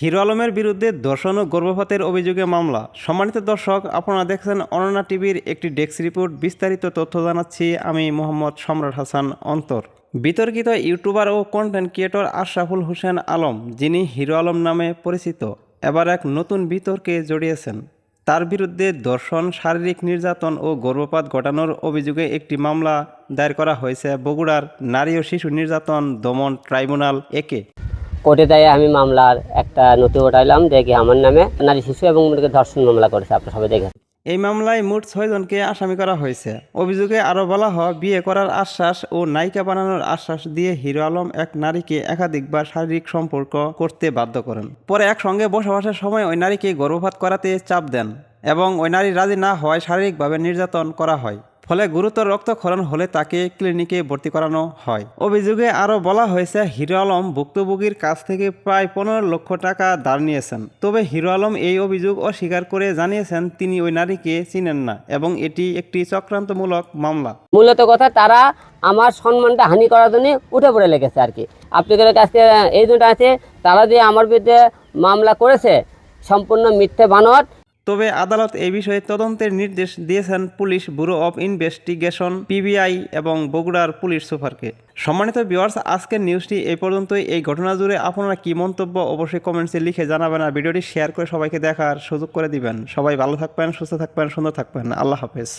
Hero আলমের বিরুদ্ধে দর্শন ও গর্ভপাতের অভিযোগে মামলা। সম্মানিত দর্শক, আপনারা দেখছেন অননা টিভির একটি ডেস্ক রিপোর্ট। বিস্তারিত তথ্য জানাচ্ছি আমি মোহাম্মদ সম্রাট হাসান অন্তর। বিতর্কিত ইউটিউবার ও কন্টেন্ট ক্রিয়েটর আশরাফুল হোসেন আলম, যিনি হিরো আলম নামে পরিচিত, এবার এক নতুন বিতর্কে জড়িয়েছেন। তার বিরুদ্ধে দর্শন, শারীরিক নির্যাতন ও গর্ভপাত ঘটানোর অভিযোগে একটি মামলা দায়ের করা হয়েছে বগুড়ার নারী ও শিশু নির্যাতন দমন ট্রাইব্যুনাল একে কোর্টে দেয় আমি মামলার একটা নথি ওঠাইলাম, দেখি আমার নামে নারী শিশু এবং ধর্ষণ মামলা করেছে। আপনারা সবাই দেখেন। এই মামলায় মোট ছয়জনকে আসামি করা হয়েছে। অভিযোগে আরও বলা হয়, বিয়ে করার আশ্বাস ও নায়িকা বানানোর আশ্বাস দিয়ে হিরো আলম এক নারীকে একাধিকবার শারীরিক সম্পর্ক করতে বাধ্য করেন। পরে একসঙ্গে বসবাসের সময় ওই নারীকে গর্ভপাত করাতে চাপ দেন এবং ওই নারী রাজি না হওয়ায় শারীরিকভাবে নির্যাতন করা হয়। ফলে গুরুতর রক্তক্ষরণ হলে তাকে ক্লিনিকে ভর্তি করানো হয়। অভিযোগে আরও বলা হয়েছে হিরো আলম ভুক্তভোগীর কাছ থেকে প্রায় পনেরো লক্ষ টাকা ধার নিয়েছেন। তবে হিরো আলম এই অভিযোগ অস্বীকার করে জানিয়েছেন, তিনি ওই নারীকে চিনেন না এবং এটি একটি চক্রান্তমূলক মামলা। মূলত কথা তারা আমার সম্মানটা হানি করার জন্য উঠে পড়ে লেগেছে আর কি। আপনাদের কাছে এই দুটো আছে তারা যে আমার বিরুদ্ধে মামলা করেছে সম্পূর্ণ মিথ্যে বানট তবে আদালত এ বিষয়ে তদন্তের নির্দেশ দিয়েছেন police bureau of investigation, PBI এবং বগুড়ার পুলিশ সুপারকে। সম্মানিত ভিওয়ার্স আজকের নিউজটি এই পর্যন্তই। এই ঘটনা জুড়ে আপনারা কি মন্তব্য অবশ্যই কমেন্টসে লিখে জানাবেন আর ভিডিওটি শেয়ার করে সবাইকে দেখার সুযোগ করে দিবেন। সবাই ভালো থাকবেন, সুস্থ থাকবেন, সুন্দর থাকবেন। আল্লাহ হাফেজ।